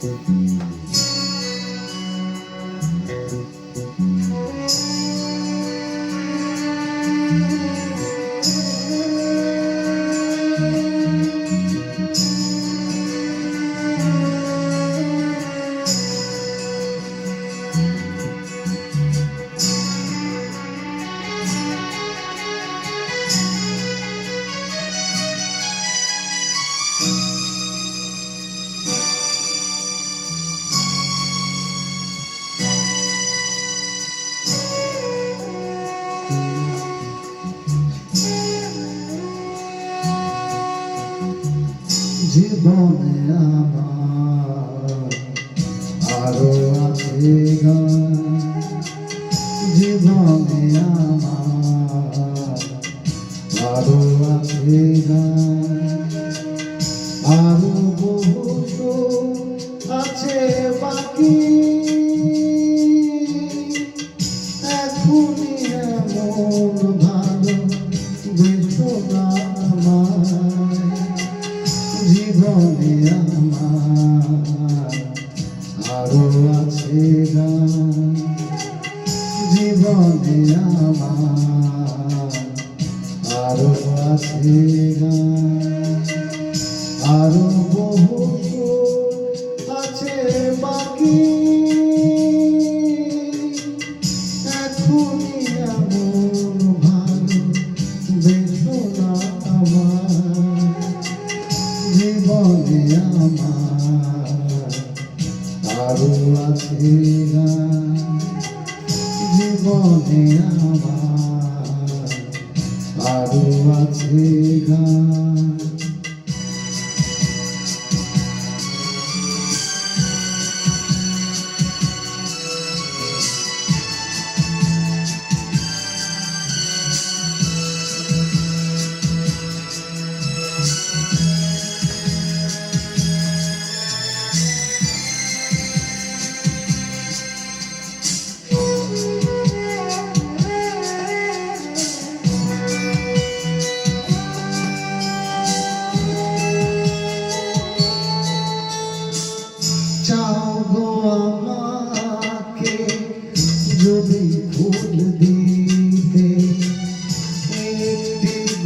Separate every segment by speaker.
Speaker 1: Thank you. আরও আছে গান জীবনে আমার আরও আছে আরও বহু আছে বাকি এখনই এমন ভালো বেসো না। আমার জীবনে আমার আরও আছে গান আরও আছে গান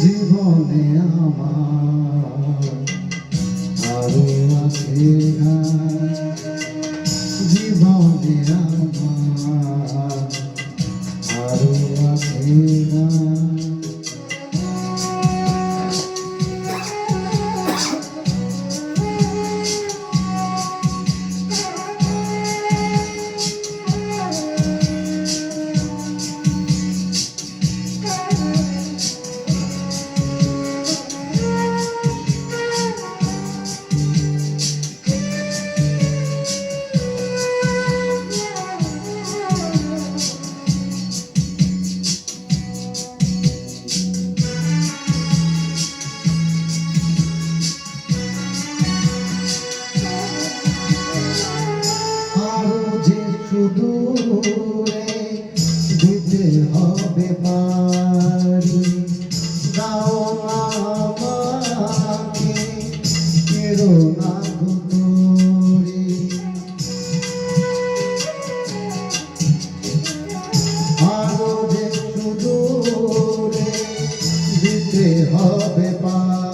Speaker 1: জীবনে আমার আরও আছে গান সুদূরে দিতে হবে পারি দাও না আমাকে, কেরো না গো তোরে আরও যে সুদূরে দিতে হবে পারি